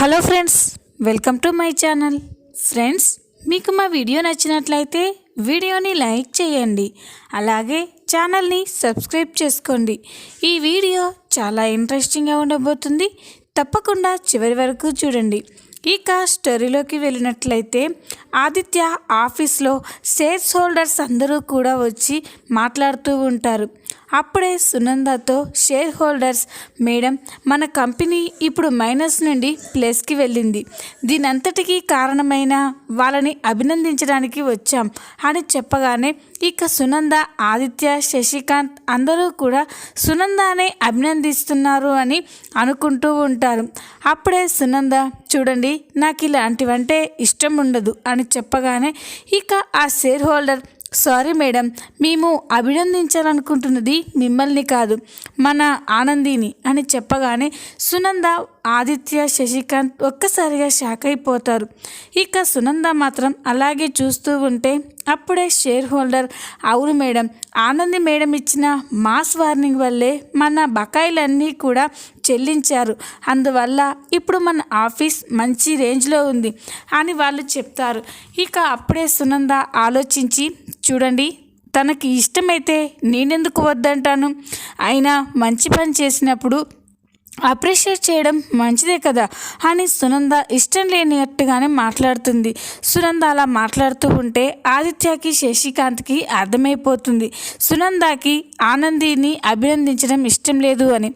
Hello friends welcome to my channel. Friends మీకు మా video నచ్చినట్లయితే వీడియోని లైక్ చేయండి. అలాగే ఛానల్ని సబ్స్క్రైబ్ చేసుకోండి. ఈ వీడియో చాలా ఇంట్రెస్టింగ్గా ఉండబోతుంది. తప్పకుండా చివరి వరకు చూడండి. ఇక స్టోరీలోకి వెళ్ళినట్లయితే ఆదిత్య ఆఫీస్లో షేర్స్ హోల్డర్స్ అందరూ కూడా వచ్చి మాట్లాడుతూ ఉంటారు. అప్పుడే సునందతో షేర్ హోల్డర్స్ మేడం మన కంపెనీ ఇప్పుడు మైనస్ నుండి ప్లస్కి వెళ్ళింది. దీనంతటికీ కారణమైన వాళ్ళని అభినందించడానికి వచ్చాం అని చెప్పగానే ఇక సునంద ఆదిత్య శశికాంత్ అందరూ కూడా సునందానే అభినందిస్తున్నారు అని అనుకుంటూ ఉంటారు. అప్పుడే సునంద చూడండి నాకు ఇలాంటివంటే ఇష్టం ఉండదు అని చెప్పగానే ఇక ఆ షేర్ హోల్డర్ సారీ మేడం మేము అభినందించాలనుకుంటున్నది మిమ్మల్ని కాదు మన ఆనందిని అని చెప్పగానే సునంద ఆదిత్య శశికాంత్ ఒక్కసారిగా షాక్ అయిపోతారు. ఇక సునంద మాత్రం అలాగే చూస్తూ ఉంటే అప్పుడే షేర్ హోల్డర్ అవును మేడం ఆనంది మేడం ఇచ్చిన మాస్ వార్నింగ్ వల్లే మన బకాయిలన్నీ కూడా చెల్లించారు. అందువల్ల ఇప్పుడు మన ఆఫీస్ మంచి రేంజ్లో ఉంది అని వాళ్ళు చెప్తారు. ఇక అప్పుడే సునంద ఆలోచించి చూడండి తనకి ఇష్టమైతే నేనెందుకు వద్దంటాను? అయినా మంచి పని చేసినప్పుడు అప్రిషియేట్ చేయడం మంచిదే కదా అని సునంద ఇష్టం లేనట్టుగానే మాట్లాడుతుంది. సునంద అలా మాట్లాడుతూ ఉంటే ఆదిత్యకి శశికాంత్కి అర్థమైపోతుంది. సునందకి ఆనందిని అభినందించడం ఇష్టం లేదు అని.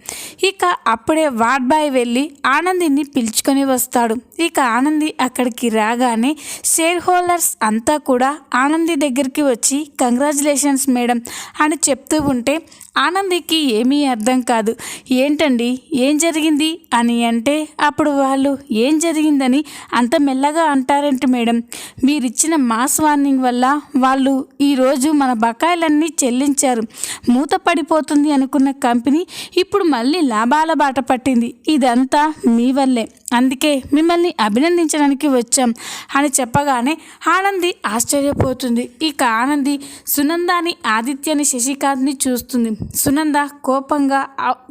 ఇక అప్పుడే వార్డ్ బాయ్ వెళ్ళి ఆనందిని పిలుచుకొని వస్తాడు. ఇక ఆనంది అక్కడికి రాగానే షేర్ హోల్డర్స్ అంతా కూడా ఆనంది దగ్గరికి వచ్చి కంగ్రాచులేషన్స్ మేడం అని చెప్తూ ఉంటే ఆనందికి ఏమీ అర్థం కాదు. ఏంటండి? ఏం జరిగింది? అని అంటే అప్పుడు వాళ్ళు ఏం జరిగిందని అంత మెల్లగా అంటారేంటి మేడం? మీరిచ్చిన మాస్ వార్నింగ్ వల్ల వాళ్ళు ఈరోజు మన బకాయిలన్నీ చెల్లించారు. మూత పడిపోతుంది అనుకున్న కంపెనీ ఇప్పుడు మళ్ళీ లాభాల బాట పట్టింది. ఇదంతా మీ వల్లే. అందుకే మిమ్మల్ని అభినందించడానికి వచ్చాం అని చెప్పగానే ఆనంది ఆశ్చర్యపోతుంది. ఇక ఆనంది సునందాని ఆదిత్యని శశికాంత్ని చూస్తుంది. సునంద కోపంగా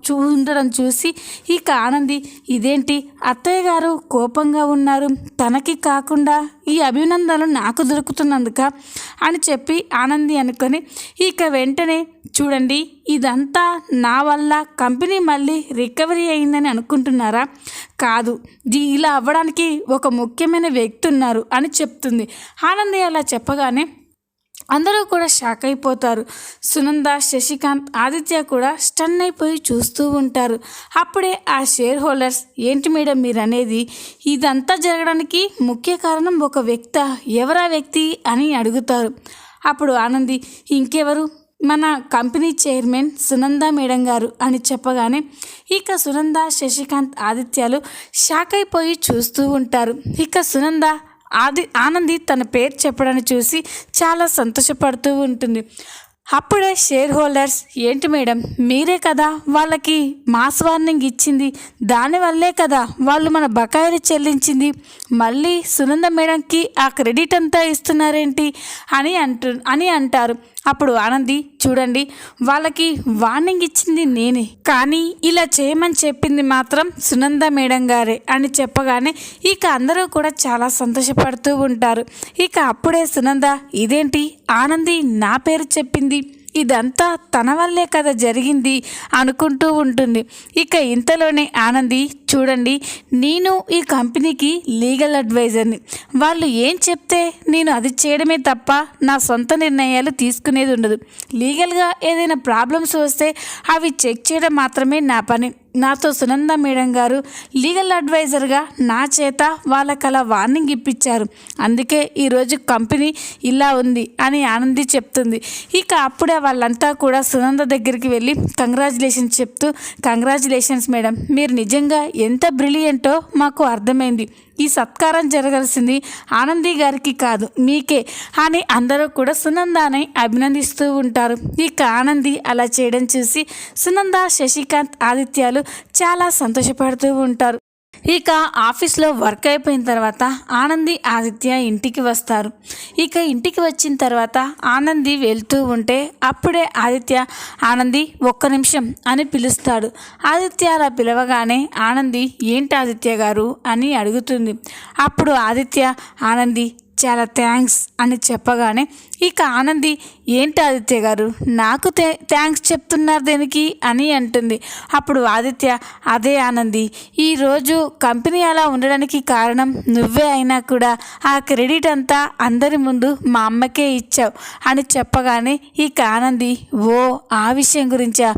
చూ ఉండడం చూసి ఇక ఆనంది ఇదేంటి? అత్తయ్య గారు కోపంగా ఉన్నారు. తనకి కాకుండా ఈ అభినందనలు నాకు దొరుకుతున్నందుక? అని చెప్పి ఆనంది అనుకొని ఇక వెంటనే చూడండి ఇదంతా నా వల్ల కంపెనీ మళ్ళీ రికవరీ అయిందని అనుకుంటున్నారా? కాదు ఇది ఇలా అవ్వడానికి ఒక ముఖ్యమైన వ్యక్తి ఉన్నారు అని చెప్తుంది. ఆనంది అలా చెప్పగానే అందరూ కూడా షాక్ అయిపోతారు. సునంద శశికాంత్ ఆదిత్య కూడా స్టన్ అయిపోయి చూస్తూ ఉంటారు. అప్పుడే ఆ షేర్ హోల్డర్స్ ఏంటి మేడం మీరు అనేది ఇదంతా జరగడానికి ముఖ్య కారణం ఒక వ్యక్త ఎవరా వ్యక్తి? అని అడుగుతారు. అప్పుడు ఆనంది ఇంకెవరు? మన కంపెనీ చైర్మన్ సునంద మేడం గారు అని చెప్పగానే ఇక సునంద శశికాంత్ ఆదిత్యాలు షాక్ అయిపోయి చూస్తూ ఉంటారు. ఇక సునంద ఆది ఆనంది తన పేరు చెప్పడాన్ని చూసి చాలా సంతోషపడుతూ ఉంటుంది. అప్పుడే షేర్ హోల్డర్స్ ఏంటి మేడం మీరే కదా వాళ్ళకి మాస్ వార్నింగ్ ఇచ్చింది దానివల్లే కదా వాళ్ళు మన బకాయిలు చెల్లించింది మళ్ళీ సునంద మేడంకి ఆ క్రెడిట్ అంతా ఇస్తున్నారేంటి? అని అంటు అని అంటారు. అప్పుడు ఆనంది చూడండి వాళ్ళకి వార్నింగ్ ఇచ్చింది నేనే. కానీ ఇలా చేయమని చెప్పింది మాత్రం సునంద మేడం గారే అని చెప్పగానే ఇక అందరూ కూడా చాలా సంతోషపడుతూ ఉంటారు. ఇక అప్పుడే సునంద ఇదేంటి? ఆనంది నా పేరు చెప్పింది. ఇదంతా తన వల్లే కదా జరిగింది అనుకుంటూ ఉంటుంది. ఇక ఇంతలోనే ఆనంది చూడండి నేను ఈ కంపెనీకి లీగల్ అడ్వైజర్ని. వాళ్ళు ఏం చెప్తే నేను అది చేయడమే తప్ప నా సొంత నిర్ణయాలు తీసుకునేది ఉండదు. లీగల్గా ఏదైనా ప్రాబ్లమ్స్ వస్తే అవి చెక్ చేయడం మాత్రమే నా పని. నాతో సునంద మేడం గారు లీగల్ అడ్వైజర్గా నా చేత వాళ్ళకి అలా వార్నింగ్ ఇప్పించారు. అందుకే ఈరోజు కంపెనీ ఇలా ఉంది అని ఆనంది చెప్తుంది. ఇక అప్పుడే వాళ్ళంతా కూడా సునంద దగ్గరికి వెళ్ళి కంగ్రాచులేషన్స్ చెప్తూ కంగ్రాచులేషన్స్ మేడం మీరు నిజంగా ఎంత బ్రిలియంటో మాకు అర్థమైంది. ఈ సత్కారం జరగాల్సింది ఆనంది గారికి కాదు మీకే అని అందరూ కూడా సునందాని అభినందిస్తూ ఉంటారు. ఇక ఆనంది అలా చేయడం చూసి సునంద శశికాంత్ ఆదిత్యాలు చాలా సంతోషపడుతూ ఉంటారు. ఇక ఆఫీస్లో వర్క్ అయిపోయిన తర్వాత ఆనంది ఆదిత్య ఇంటికి వస్తారు. ఇక ఇంటికి వచ్చిన తర్వాత ఆనంది వెళ్తూ ఉంటే అప్పుడే ఆదిత్య ఆనంది ఒక్క నిమిషం అని పిలుస్తాడు. ఆదిత్య అలా పిలవగానే ఆనంది ఏంటి ఆదిత్య గారు? అని అడుగుతుంది. అప్పుడు ఆదిత్య ఆనంది చాలా థ్యాంక్స్ అని చెప్పగానే ఇక ఆనంది ఏంటి ఆదిత్య గారు? నాకు థ్యాంక్స్ చెప్తున్నారు దేనికి అని అంటుంది. అప్పుడు ఆదిత్య అదే ఆనంది ఈరోజు కంపెనీ అలా ఉండడానికి కారణం నువ్వే అయినా కూడా ఆ క్రెడిట్ అంతా అందరి ముందు మా అమ్మకే ఇచ్చావు అని చెప్పగానే ఇక ఆనంది ఓ ఆ విషయం గురించా?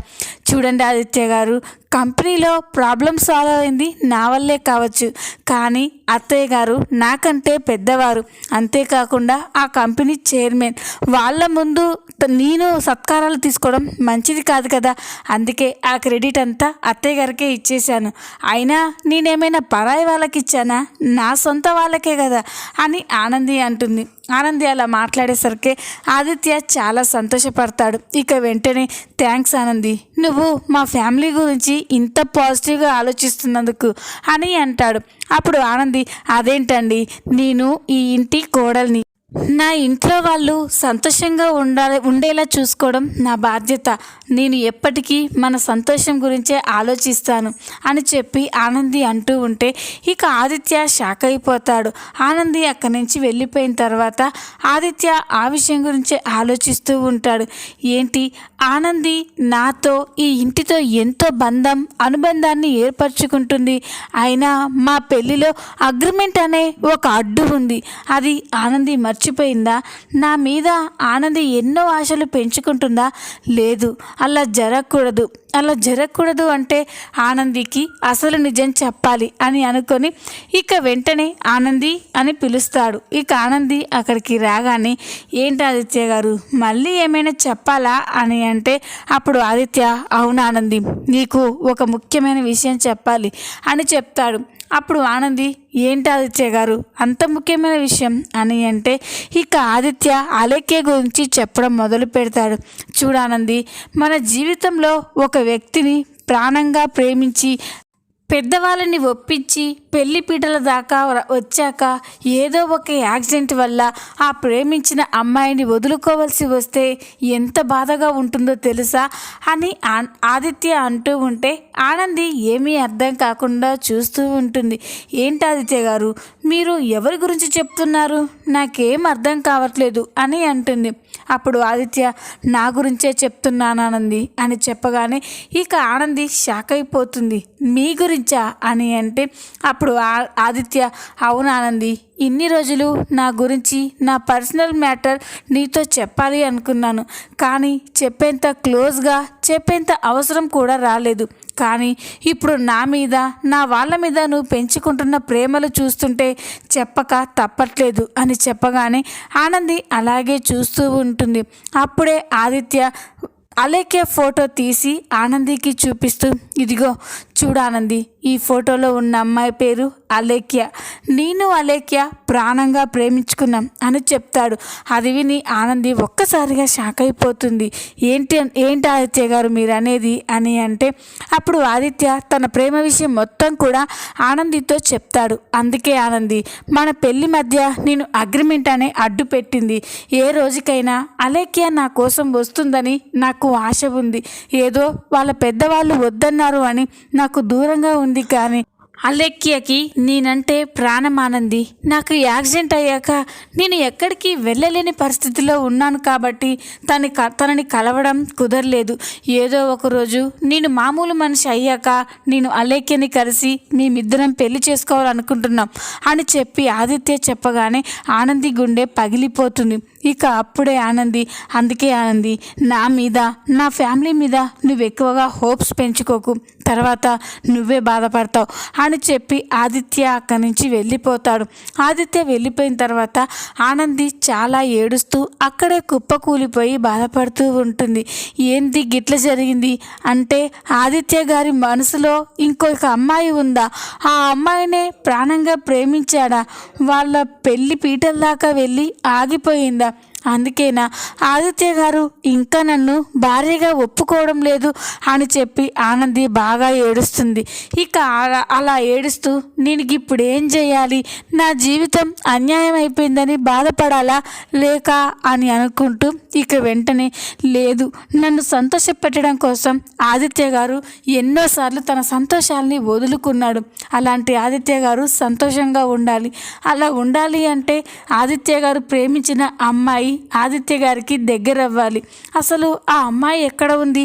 చూడండి ఆదిత్య గారు. కంపెనీలో ప్రాబ్లం సాల్వ్ అయింది నా వల్లే కావచ్చు. కానీ అత్తయ్య గారు నాకంటే పెద్దవారు. అంతేకాకుండా ఆ కంపెనీ చైర్మన్. వాళ్ళ ముందు నేను సత్కారాలు తీసుకోవడం మంచిది కాదు కదా. అందుకే ఆ క్రెడిట్ అంతా అత్తయ్య గారికే ఇచ్చేశాను. అయినా నేనేమైనా పరాయి వాళ్ళకి ఇచ్చానా? నా సొంత వాళ్ళకే కదా అని ఆనంది అంటుంది. ఆనంది అలా మాట్లాడేసరికి ఆదిత్య చాలా సంతోషపడతాడు. ఇక వెంటనే థ్యాంక్స్ ఆనంది. నువ్వు మా ఫ్యామిలీ గురించి ఇంత పాజిటివ్గా ఆలోచిస్తున్నందుకు అని అంటాడు. అప్పుడు ఆనంది అదేంటండి? నేను ఈ ఇంటి కోడల్ని నా ఇంట్లో వాళ్ళు సంతోషంగా ఉండాలి ఉండేలా చూసుకోవడం నా బాధ్యత. నేను ఎప్పటికీ మన సంతోషం గురించే ఆలోచిస్తాను అని చెప్పి ఆనంది అంటూ ఉంటే ఇక ఆదిత్య షాక్ అయిపోతాడు. ఆనంది అక్కడి నుంచి వెళ్ళిపోయిన తర్వాత ఆదిత్య ఆ విషయం గురించే ఆలోచిస్తూ ఉంటాడు. ఏంటి? ఆనంది నాతో ఈ ఇంటితో ఎంతో బంధం అనుబంధాన్ని ఏర్పరచుకుంటుంది. అయినా మా పెళ్ళిలో అగ్రిమెంట్ అనే ఒక అడ్డు ఉంది. అది ఆనంది మర్చి మర్చిపోయిందా? నా మీద ఆనంది ఎన్నో ఆశలు పెంచుకుంటుందా? లేదు అలా జరగకూడదు. అలా జరగకూడదు అంటే ఆనందికి అసలు నిజం చెప్పాలి అని అనుకొని ఇక వెంటనే ఆనంది అని పిలుస్తాడు. ఇక ఆనంది అక్కడికి రాగానే ఏంటి ఆదిత్య గారు మళ్ళీ ఏమైనా చెప్పాలా? అని అంటే అప్పుడు ఆదిత్య అవును ఆనంది నీకు ఒక ముఖ్యమైన విషయం చెప్పాలి అని చెప్తాడు. అప్పుడు ఆనంది ఏంటి ఆదిత్య గారు? అంత ముఖ్యమైన విషయం అని అంటే ఇక ఆదిత్య అలేఖ్య గురించి చెప్పడం మొదలు పెడతాడు. చూడానంది మన జీవితంలో ఒక వ్యక్తిని ప్రాణంగా ప్రేమించి పెద్దవాళ్ళని ఒప్పించి పెళ్ళి పీటల దాకా వచ్చాక ఏదో ఒక యాక్సిడెంట్ వల్ల ఆ ప్రేమించిన అమ్మాయిని వదులుకోవాల్సి వస్తే ఎంత బాధగా ఉంటుందో తెలుసా అని ఆదిత్య అంటూ ఉంటే ఆనంది ఏమీ అర్థం కాకుండా చూస్తూ ఉంటుంది. ఏంటి ఆదిత్య గారు? మీరు ఎవరి గురించి చెప్తున్నారు? నాకేం అర్థం కావట్లేదు అని అంటుంది. అప్పుడు ఆదిత్య నా గురించే చెప్తున్నాను అని చెప్పగానే ఇక ఆనంది షాక్ అయిపోతుంది. మీ గురించా? అని అంటే అప్పుడు ఆ- ఆదిత్య అవును ఆనంది ఇన్ని రోజులు నా గురించి నా పర్సనల్ మ్యాటర్ నీతో చెప్పాలి అనుకున్నాను. కానీ చెప్పేంత క్లోజ్గా చెప్పేంత అవసరం కూడా రాలేదు. కానీ ఇప్పుడు నా మీద నా వాళ్ళ మీద నువ్వు పెంచుకుంటున్న ప్రేమలు చూస్తుంటే చెప్పక తప్పట్లేదు అని చెప్పగానే ఆనంది అలాగే చూస్తూ ఉంటుంది. అప్పుడే ఆదిత్య అలేఖ్య ఫోటో తీసి ఆనందికి చూపిస్తూ ఇదిగో చూడానంది. ఆనంది ఈ ఫోటోలో ఉన్న అమ్మాయి పేరు అలేఖ్య. నేను అలేఖ్య ప్రాణంగా ప్రేమించుకున్నాం అని చెప్తాడు. అది విని ఆనంది ఒక్కసారిగా షాక్ అయిపోతుంది. ఏంటి ఏంటి ఆదిత్య గారు మీరు అనేది అని అంటే అప్పుడు ఆదిత్య తన ప్రేమ విషయం మొత్తం కూడా ఆనందితో చెప్తాడు. అందుకే ఆనంది మన పెళ్ళి మధ్య నేను అగ్రిమెంట్ అనే అడ్డు పెట్టింది. ఏ రోజుకైనా అలేఖ్య నా కోసం వస్తుందని నాకు ఆశ ఉంది. ఏదో వాళ్ళ పెద్దవాళ్ళు వద్దన్నారు అని నా నాకు దూరంగా ఉంది కానీ అలెక్కియకి నేనంటే ప్రాణమానంది. నాకు యాక్సిడెంట్ అయ్యాక నేను ఎక్కడికి వెళ్ళలేని పరిస్థితిలో ఉన్నాను కాబట్టి తన తనని కలవడం కుదరలేదు. ఏదో ఒక రోజు నేను మామూలు మనిషి అయ్యాక నేను అలేఖ్యని కలిసి మేమిద్దరం పెళ్ళి చేసుకోవాలనుకుంటున్నాం అని చెప్పి ఆదిత్య చెప్పగానే ఆనంది గుండె పగిలిపోతుంది. ఇక అప్పుడే ఆనంది అందుకే ఆనంది నా మీద నా ఫ్యామిలీ మీద నువ్వు ఎక్కువగా హోప్స్ పెంచుకోకు. తర్వాత నువ్వే బాధపడతావు అని చెప్పి ఆదిత్య అక్కడి నుంచి వెళ్ళిపోతాడు. ఆదిత్య వెళ్ళిపోయిన తర్వాత ఆనంది చాలా ఏడుస్తూ అక్కడే కుప్పకూలిపోయి బాధపడుతూ ఉంటుంది. ఏంది గిట్ల జరిగింది? అంటే ఆదిత్య గారి మనసులో ఇంకొక అమ్మాయి ఉందా? ఆ అమ్మాయినే ప్రాణంగా ప్రేమించాడా? వాళ్ళ పెళ్ళి పీటల దాకా వెళ్ళి ఆగిపోయిందా? అందుకేనా? ఆదిత్య గారు ఇంకా నన్ను భార్యగా ఒప్పుకోవడం లేదు అని చెప్పి ఆనంది బాగా ఏడుస్తుంది. ఇక అలా- అలా ఏడుస్తూ నేను ఇప్పుడు ఏం చేయాలి? నా జీవితం అన్యాయం అయిపోయిందని బాధపడాలా లేక అని అనుకుంటూ ఇక వెంటనే లేదు. నన్ను సంతోషపెట్టడం కోసం ఆదిత్య గారు ఎన్నోసార్లు తన సంతోషాల్ని వదులుకున్నాడు. అలాంటి ఆదిత్య గారు సంతోషంగా ఉండాలి. అలా ఉండాలి అంటే ఆదిత్య గారు ప్రేమించిన అమ్మాయి ఆదిత్య గారికి దగ్గర అవ్వాలి అసలు ఆ అమ్మాయి ఎక్కడ ఉంది?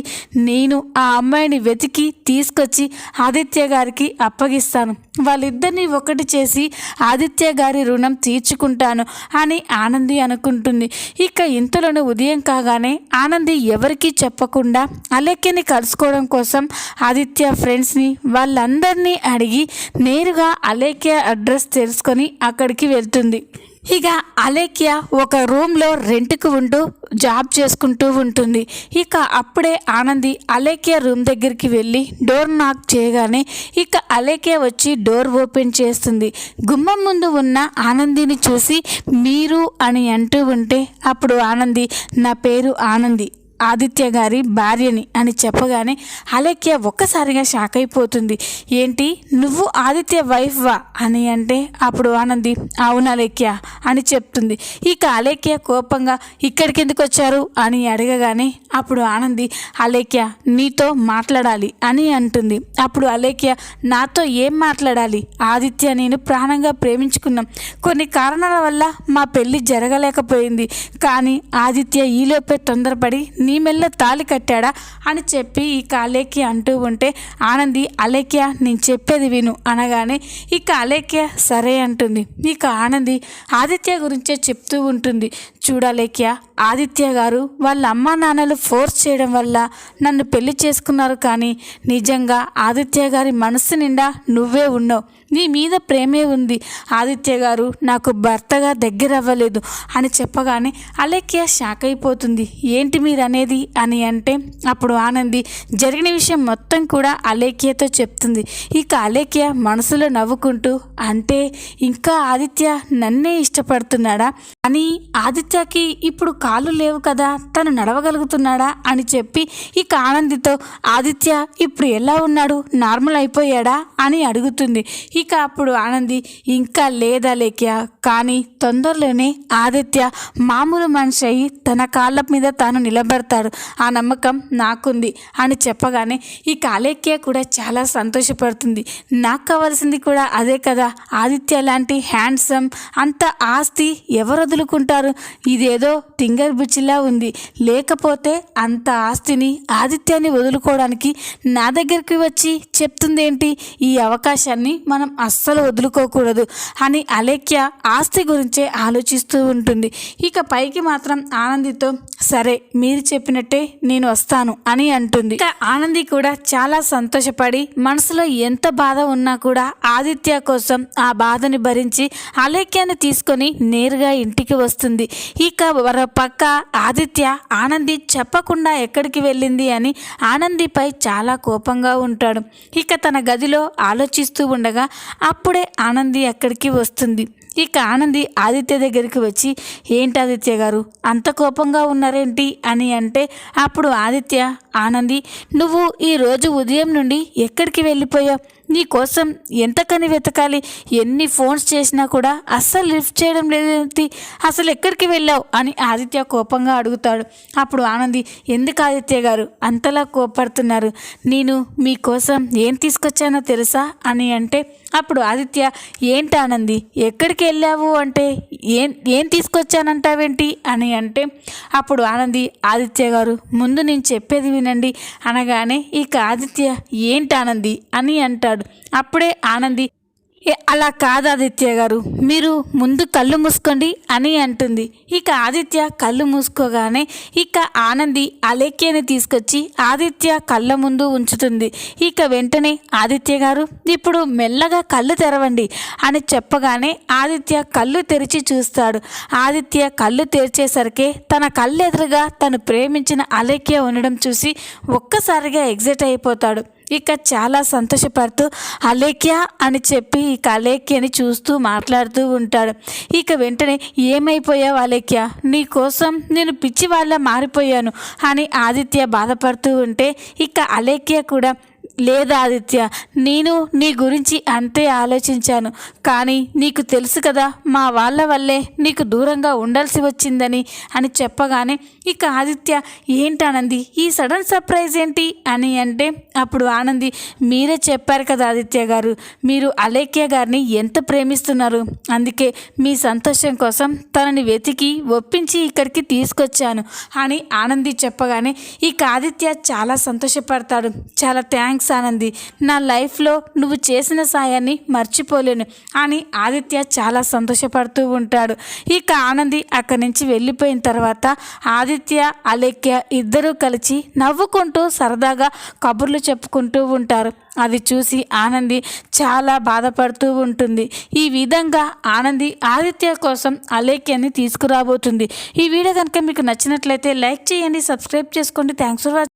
నేను ఆ అమ్మాయిని వెతికి తీసుకొచ్చి ఆదిత్య గారికి అప్పగిస్తాను. వాళ్ళిద్దరిని ఒకటి చేసి ఆదిత్య గారి రుణం తీర్చుకుంటాను అని ఆనంది అనుకుంటుంది. ఇక ఇంతలోనే ఉదయం కాగానే ఆనంది ఎవరికీ చెప్పకుండా అలేఖ్యని కలుసుకోవడం కోసం ఆదిత్య ఫ్రెండ్స్ని వాళ్ళందరినీ అడిగి నేరుగా అలేఖ్య అడ్రస్ తెలుసుకొని అక్కడికి వెళ్తుంది. ఇక అలేఖ్య ఒక రూమ్లో రెంట్కి ఉంటూ జాబ్ చేసుకుంటూ ఉంటుంది. ఇక అప్పుడే ఆనంది అలేఖ్య రూమ్ దగ్గరికి వెళ్ళి డోర్ నాక్ చేయగానే ఇక అలేఖ్య వచ్చి డోర్ ఓపెన్ చేస్తుంది. గుమ్మం ముందు ఉన్న ఆనందిని చూసి మీరు అని అంటూ ఉంటే అప్పుడు ఆనంది నా పేరు ఆనంది ఆదిత్య గారి భార్యని అని చెప్పగానే అలేఖ్య ఒక్కసారిగా షాక్ అయిపోతుంది. ఏంటి? నువ్వు ఆదిత్య వైఫ్వా? అని అంటే అప్పుడు ఆనంది అవును అలేఖ్య అని చెప్తుంది. ఇక అలేఖ్య కోపంగా ఇక్కడికి ఎందుకు వచ్చారు? అని అడగగానే అప్పుడు ఆనంది అలేఖ్య నీతో మాట్లాడాలి అని అంటుంది. అప్పుడు అలేఖ్య నాతో ఏం మాట్లాడాలి? ఆదిత్య నేను ప్రాణంగా ప్రేమించుకున్నాం. కొన్ని కారణాల వల్ల మా పెళ్ళి జరగలేకపోయింది. కానీ ఆదిత్య ఈలోపే తొందరపడి నీ మెల్ల తాళి కట్టాడా అని చెప్పి ఇక అలేఖ్య అంటూ ఉంటే ఆనంది అలేఖ్య నేను చెప్పేది విను అనగానే ఇక అలేఖ్య సరే అంటుంది. ఇక ఆనంది ఆదిత్య గురించే చెప్తూ ఉంటుంది. చూడలేఖ్య ఆదిత్య గారు వాళ్ళ అమ్మా నాన్నలు ఫోర్స్ చేయడం వల్ల నన్ను పెళ్ళి చేసుకున్నారు కానీ నిజంగా ఆదిత్య గారి మనసు నిండా నువ్వే ఉన్నావు. నీ మీద ప్రేమే ఉంది. ఆదిత్య గారు నాకు భర్తగా దగ్గర అవ్వలేదు అని చెప్పగానే అలేఖ్య షాక్ అయిపోతుంది. ఏంటి మీరు అనేది అని అంటే అప్పుడు ఆనంది జరిగిన విషయం మొత్తం కూడా అలేఖ్యతో చెప్తుంది. ఇక అలేఖ్య మనసులో నవ్వుకుంటూ అంటే ఇంకా ఆదిత్య నన్నే ఇష్టపడుతున్నాడా? అని ఆదిత్యకి ఇప్పుడు కాళ్ళు లేవు కదా తను నడవగలుగుతున్నాడా? అని చెప్పి ఇక ఆనందితో ఆదిత్య ఇప్పుడు ఎలా ఉన్నాడు? నార్మల్ అయిపోయాడా? అని అడుగుతుంది. ఇక అప్పుడు ఆనంది ఇంకా లేదా లేఖ్య కానీ తొందరలోనే ఆదిత్య మామూలు మనిషి అయి తన కాళ్ళ మీద తాను నిలబడతాడు. ఆ నమ్మకం నాకుంది అని చెప్పగానే ఇక అలేఖ్య కూడా చాలా సంతోషపడుతుంది. నాకు కావాల్సింది కూడా అదే కదా ఆదిత్య లాంటి హ్యాండ్సమ్ అంత ఆస్తి ఎవరు వదులుకుంటారు? ఇదేదో టింగర్ బుచ్చిలా ఉంది. లేకపోతే అంత ఆస్తిని ఆదిత్యాన్ని వదులుకోవడానికి నా దగ్గరికి వచ్చి చెప్తుందేంటి? ఈ అవకాశాన్ని మనం అస్సలు వదులుకోకూడదు అని అలేఖ్య ఆస్తి గురించే ఆలోచిస్తూ ఉంటుంది. ఇక పైకి మాత్రం ఆనందితో సరే మీరు చెప్పినట్టే నేను వస్తాను అని అంటుంది. ఇక ఆనంది కూడా చాలా సంతోషపడి మనసులో ఎంత బాధ ఉన్నా కూడా ఆదిత్య కోసం ఆ బాధని భరించి అలేఖ్యాన్ని తీసుకొని నేరుగా ఇంటికి వస్తుంది. ఇక పక్క ఆదిత్య ఆనంది చెప్పకుండా ఎక్కడికి వెళ్ళింది అని ఆనందిపై చాలా కోపంగా ఉంటాడు. ఇక తన గదిలో ఆలోచిస్తూ ఉండగా అప్పుడే ఆనంది అక్కడికి వస్తుంది. ఇక ఆనంది ఆదిత్య దగ్గరికి వచ్చి ఏంటి ఆదిత్య గారు? అంత కోపంగా ఉన్నారేంటి? అని అంటే అప్పుడు ఆదిత్య ఆనంది నువ్వు ఈరోజు ఉదయం నుండి ఎక్కడికి వెళ్ళిపోయావు? నీ కోసం ఎంతకని వెతకాలి? ఎన్ని ఫోన్స్ చేసినా కూడా అస్సలు లిఫ్ట్ చేయడం లేదేంటి అసలు ఎక్కడికి వెళ్ళావు? అని ఆదిత్య కోపంగా అడుగుతాడు. అప్పుడు ఆనంది ఎందుకు ఆదిత్య గారు? అంతలా కోపడుతున్నారు. నేను మీకోసం ఏం తీసుకొచ్చానో తెలుసా? అని అంటే అప్పుడు ఆదిత్య ఏంటి ఆనంది? ఎక్కడికి వెళ్ళావు అంటే ఏం ఏం తీసుకొచ్చానంటావేంటి? అని అంటే అప్పుడు ఆనంది ఆదిత్య గారు ముందు నేను చెప్పేది వినండి. అనగానే ఇక ఆదిత్య ఏంటి ఆనంది? అని అంటాడు. అప్పుడే ఆనంది అలా కాదు ఆదిత్య గారు. మీరు ముందు కళ్ళు మూసుకోండి అని అంటుంది. ఇక ఆదిత్య కళ్ళు మూసుకోగానే ఇక ఆనంది అలేఖ్యని తీసుకొచ్చి ఆదిత్య కళ్ళ ముందు ఉంచుతుంది. ఇక వెంటనే ఆదిత్య గారు ఇప్పుడు మెల్లగా కళ్ళు తెరవండి అని చెప్పగానే ఆదిత్య కళ్ళు తెరిచి చూస్తాడు. ఆదిత్య కళ్ళు తెరిచేసరికి తన కళ్ళు ఎదురుగా తను ప్రేమించిన అలేఖ్య ఉండడం చూసి ఒక్కసారిగా ఎగ్జైట్ అయిపోతాడు. ఇక చాలా సంతోషపడుతూ అలేఖ్య అని చెప్పి ఇక అలేఖ్యని చూస్తూ మాట్లాడుతూ ఉంటాడు. ఇక వెంటనే ఏమైపోయావు అలేఖ్య? నీ కోసం నేను పిచ్చి వాళ్ళ మారిపోయాను అని ఆదిత్య బాధపడుతూ ఉంటే ఇక అలేఖ్య కూడా లేదా ఆదిత్య నేను నీ గురించి అంతే ఆలోచించాను. కానీ నీకు తెలుసు కదా మా వాళ్ళ వల్లే నీకు దూరంగా ఉండాల్సి వచ్చిందని అని చెప్పగానే ఇక ఆదిత్య ఏంటానంది ఈ సడన్ సర్ప్రైజ్ ఏంటి? అని అంటే అప్పుడు ఆనంది మీరే చెప్పారు కదా ఆదిత్య గారు మీరు అలేఖ్య గారిని ఎంత ప్రేమిస్తున్నారు? అందుకే మీ సంతోషం కోసం తనని వెతికి ఒప్పించి ఇక్కడికి తీసుకొచ్చాను అని ఆనంది చెప్పగానే ఇక ఆదిత్య చాలా సంతోషపడతాడు. చాలా థ్యాంక్స్ ఆనంది నా లైఫ్లో నువ్వు చేసిన సాయాన్ని మర్చిపోలేను అని ఆదిత్య చాలా సంతోషపడుతూ ఉంటాడు. ఇక ఆనంది అక్కడి నుంచి వెళ్ళిపోయిన తర్వాత ఆదిత్య అలేఖ్య ఇద్దరూ కలిసి నవ్వుకుంటూ సరదాగా కబుర్లు చెప్పుకుంటూ ఉంటారు. అది చూసి ఆనంది చాలా బాధపడుతూ ఉంటుంది. ఈ విధంగా ఆనంది ఆదిత్య కోసం అలేఖ్యాన్ని తీసుకురాబోతుంది. ఈ వీడియో కనుక మీకు నచ్చినట్లయితే లైక్ చేయండి సబ్స్క్రైబ్ చేసుకోండి. Thanks for watching